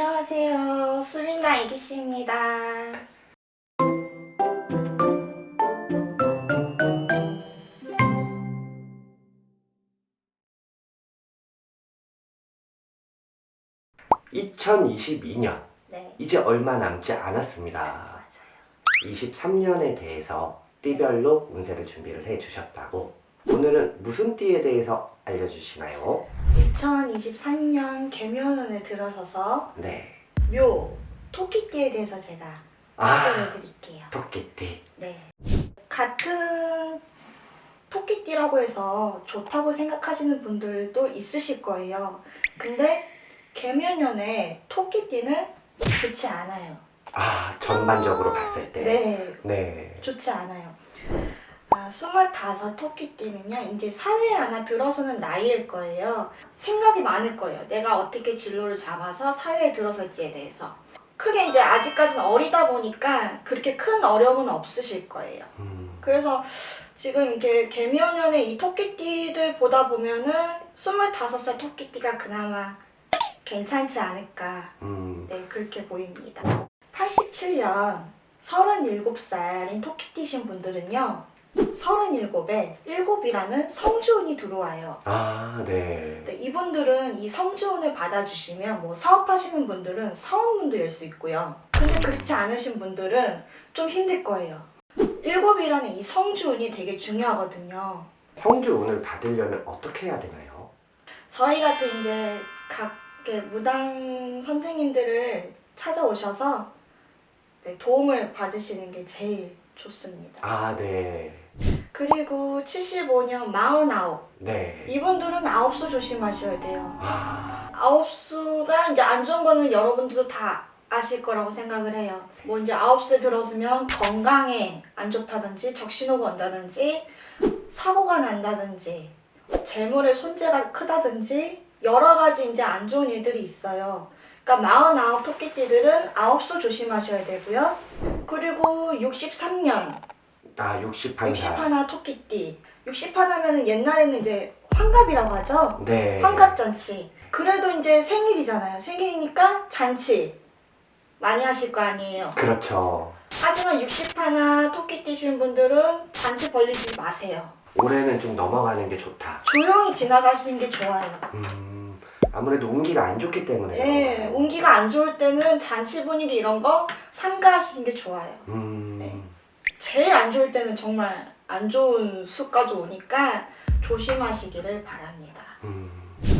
안녕하세요. 수빈나 애기씨입니다. 이 2022년 네, 이제 얼마 남지 않았습니다. 맞아요. 23년에 대해서 띠별로 운세를 준비를 해 주셨다고 오늘은 무슨 띠에 대해서 알려주시나요? 2023년 개묘년에 들어서서 네. 묘, 토끼띠에 대해서 제가 아, 소개해 드릴게요. 토끼띠. 네. 같은 토끼띠라고 해서 좋다고 생각하시는 분들도 있으실 거예요. 근데 개묘년에 토끼띠는 좋지 않아요. 아, 전반적으로 봤을 때. 네, 네. 좋지 않아요. 아, 25 토끼띠는요, 이제 사회에 아마 들어서는 나이일 거예요. 생각이 많을 거예요. 내가 어떻게 진로를 잡아서 사회에 들어설지에 대해서. 크게 이제 아직까지는 어리다 보니까 그렇게 큰 어려움은 없으실 거예요. 음, 그래서 지금 이게 개묘년의 이 토끼띠들 보다 보면은 25살 토끼띠가 그나마 괜찮지 않을까. 음, 네, 그렇게 보입니다. 87년 37살인 토끼띠신 분들은요. 37에 7이라는 성주운이 들어와요. 아, 네. 네, 이분들은 이 성주운을 받아주시면 뭐 사업하시는 분들은 사업문도 열 수 있고요. 근데 그렇지 않으신 분들은 좀 힘들 거예요. 7이라는 이 성주운이 되게 중요하거든요. 성주 운을 받으려면 어떻게 해야 되나요? 저희 같은 이제 각 무당 선생님들을 찾아오셔서 네, 도움을 받으시는 게 제일 좋습니다. 아, 네. 그리고 75년 49 네. 이분들은 아홉수 조심하셔야 돼요. 아, 아홉수가 이제 안 좋은 거는 여러분들도 다 아실 거라고 생각을 해요. 뭐 이제 아홉수에 들어서면 건강에 안 좋다든지 적신호가 온다든지 사고가 난다든지 재물의 손재가 크다든지 여러 가지 이제 안 좋은 일들이 있어요. 그러니까 49 토끼띠들은 아홉수 조심하셔야 되고요. 그리고 63년 아, 61살. 60하나 토끼띠 60하나면은 옛날에는 이제 환갑이라고 하죠. 네. 환갑 잔치. 그래도 이제 생일이잖아요. 생일이니까 잔치 많이 하실 거 아니에요. 그렇죠. 하지만 60하나 토끼띠신 분들은 잔치 벌리지 마세요. 올해는 좀 넘어가는 게 좋다. 조용히 지나가시는 게 좋아요. 음, 아무래도 운기가 안 좋기 때문에. 예, 그런가요? 운기가 안 좋을 때는 잔치 분위기 이런 거 삼가하시는 게 좋아요. 음, 네. 제일 안 좋을 때는 정말 안 좋은 수까지 오니까 조심하시기를 바랍니다. 음,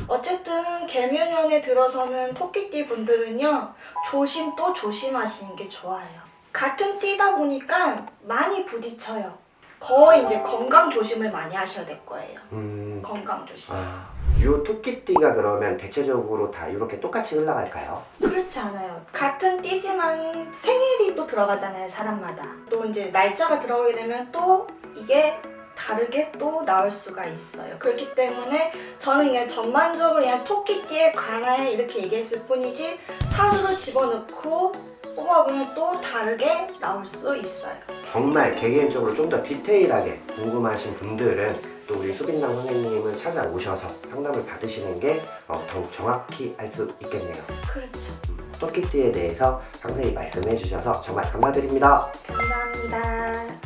어쨌든 개묘년에 들어서는 토끼띠 분들은요 조심 또 조심하시는 게 좋아요. 같은 띠다 보니까 많이 부딪혀요. 거의 이제 건강 조심을 많이 하셔야 될 거예요. 음. 건강 조심. 아, 요 토끼띠가 그러면 대체적으로 다 이렇게 똑같이 흘러갈까요? 그렇지 않아요. 같은 띠지만 생일이 또 들어가잖아요, 사람마다. 또 이제 날짜가 들어가게 되면 또 이게 다르게 또 나올 수가 있어요. 그렇기 때문에 저는 그냥 전반적으로 그냥 토끼띠에 관하여 이렇게 얘기했을 뿐이지 사주로 집어넣고 뽑아보면 또 다르게 나올 수 있어요. 정말 개개인적으로 좀 더 디테일하게 궁금하신 분들은 또 우리 수빈남 선생님을 찾아오셔서 상담을 받으시는 게 어, 더욱 정확히 알 수 있겠네요. 그렇죠. 토끼띠에 대해서 상세히 말씀해 주셔서 정말 감사드립니다. 감사합니다.